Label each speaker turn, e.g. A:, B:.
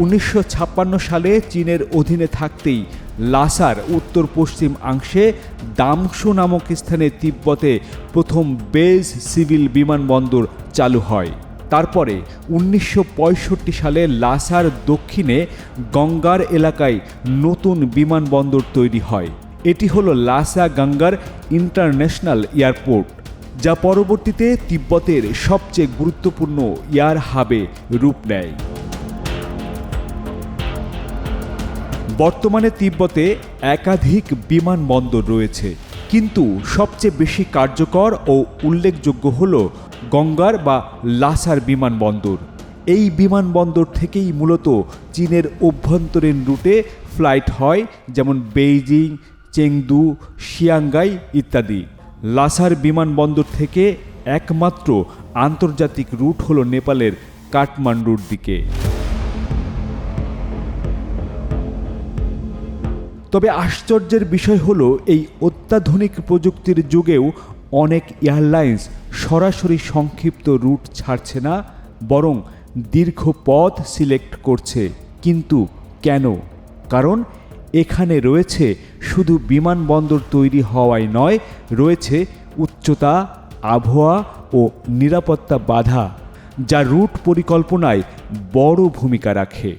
A: উনিশশো ছাপ্পান্ন সালে চীনের অধীনে থাকতেই লাসার উত্তর পশ্চিম অংশে দামসু নামক স্থানে তিব্বতে প্রথম বেজ সিভিল বিমানবন্দর চালু হয়। তারপরে উনিশশো পঁয়ষট্টি সালে লাসার দক্ষিণে গঙ্গার এলাকায় নতুন বিমানবন্দর তৈরি হয়। এটি হল লাসা গঙ্গার ইন্টারন্যাশনাল এয়ারপোর্ট, যা পরবর্তীতে তিব্বতের সবচেয়ে গুরুত্বপূর্ণ এয়ার হাবে রূপ নেয়। বর্তমানে তিব্বতে একাধিক বিমানবন্দর রয়েছে। কিন্তু সবচেয়ে বেশি কার্যকর ও উল্লেখযোগ্য হল গঙ্গার বা লাসার বিমানবন্দর। এই বিমানবন্দর থেকেই মূলত চীনের অভ্যন্তরীণ রুটে ফ্লাইট হয়, যেমন বেইজিং, চেংদু শিয়াঙ্গাই ইত্যাদি। লাসার বিমানবন্দর থেকে একমাত্র আন্তর্জাতিক রুট হল নেপালের কাঠমান্ডুর দিকে। তবে আশ্চর্যের বিষয় হলো, এই অত্যাধুনিক প্রযুক্তির যুগেও অনেক এয়ারলাইন্স সরাসরি সংক্ষিপ্ত রুট ছাড়ছে না, বরং দীর্ঘ পথ সিলেক্ট করছে। কিন্তু কেন? কারণ এখানে রয়েছে শুধু বিমানবন্দর তৈরি হওয়ায় নয়, রয়েছে উচ্চতা, আবহাওয়া ও নিরাপত্তা বাধা, যা রুট পরিকল্পনায় বড় ভূমিকা রাখে।